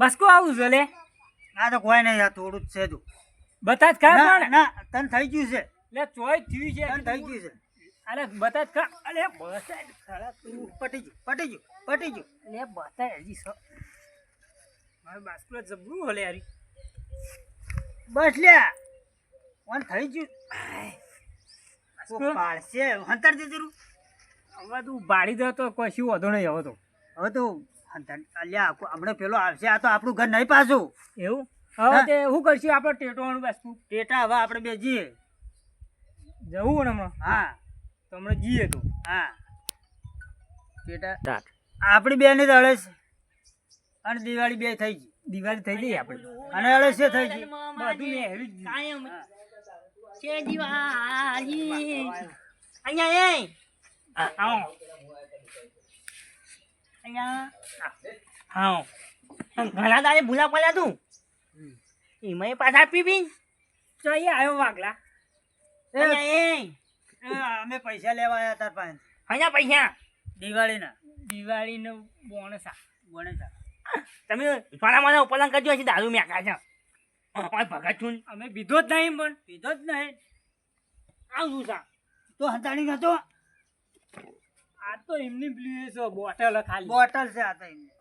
બસ કો આવું છે લે. આ તો કોઈ નહીં આ થોડું જ છે તું બતા જ ખા ના પણ? ના તન થઈ ગયું છે. લે ચોય થયું છે. તન થઈ ગયું છે. અરે બતા કા? ખા અરે બસ ખરા તું પટી ગયું પટી ગયું પટી ગયું. લે બતા હજી સો. મારે બાસ્કુલા જબરું હલે યારી બસ લ્યા ઓન થઈ ગયું. બાસ્કુ? પાડશે. હંતર દે જરું હવે તું બાળી દો તો કશું વધો નહીં હવે તો. હવે તો અલ્યા હમણાં પેલો આવશે આ તો આપણું ઘર નહીં પાછું. એવું? હવે હા. તે શું કરશું? આપણે ટેટો બાસ્કુ ટેટા હવે આપણે બે જઈએ જવું ને હમણાં? હા. તો હમણાં જઈએ તો. હા. ટેટા આપણી બેની તો છે અને દિવાળી બે થઈ ગઈ. દિવાળી થઈ ગઈ આપણે. અને અળસે થઈ ગઈ. બધું છે દિવાળી? અહીંયા એ. આવો હા ઘણા તારે ભૂલા પડ્યા તું. એમાં પાછા વાગલા એ, અહીંયા આવ્યો એ, અમે પૈસા લેવા આવ્યા તાર પાસે અહીંયા પૈસા દિવાળીના દિવાળીનો બોણસા બોણસા તમે સોના મને ઉપલંગ કરજો છે દારૂ મેં છે ભગત છું અમે પીધો જ નહીં પણ પીધો જ નહીં આવું સા તો હંતાણી નતો આ તો એમની છે બોટલ ખાલી. બોટલ છે આ તો એમની.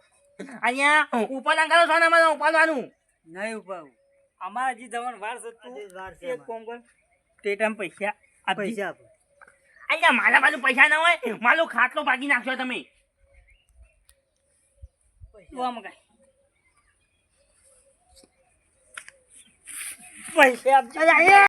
અહીંયા ઉપલંગ કરો સોના મને ઉપાડવાનું. નહીં ઉપાડવું. અમારા જે જવાનું વાર છે તું વાર છે એક કોમ કર. ટેટામાં પૈસા આ પૈસા આપો. અહીંયા મારા બાજુ પૈસા ના હોય મારો ખાટલો ભાગી નાખશો તમે. પૈસા. આપજે.